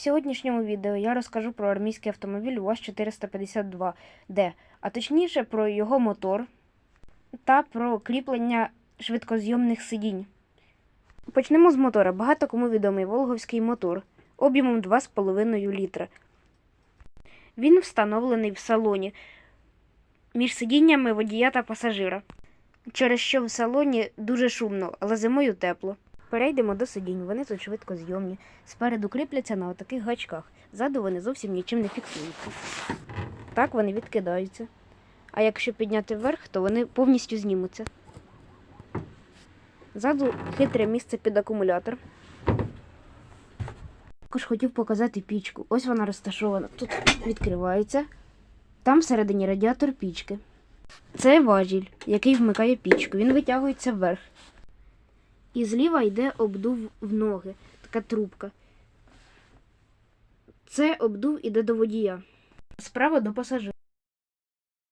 В сьогоднішньому відео я розкажу про армійський автомобіль УАЗ-452D, а точніше про його мотор та про кріплення швидкозйомних сидінь. Почнемо з мотора. Багато кому відомий Волговський мотор об'ємом 2,5 літра. Він встановлений в салоні між сидіннями водія та пасажира, через що в салоні дуже шумно, але зимою тепло. Перейдемо до сидінь. Вони тут швидко зйомні. Спереду кріпляться на отаких гачках. Ззаду вони зовсім нічим не фіксуються. Так вони відкидаються. А якщо підняти вверх, то вони повністю знімуться. Ззаду хитре місце під акумулятор. Також хотів показати пічку. Ось вона розташована. Тут відкривається. Там всередині радіатор пічки. Це важіль, який вмикає пічку. Він витягується вверх. І зліва йде обдув в ноги, така трубка. Це обдув іде до водія. Справа до пасажира.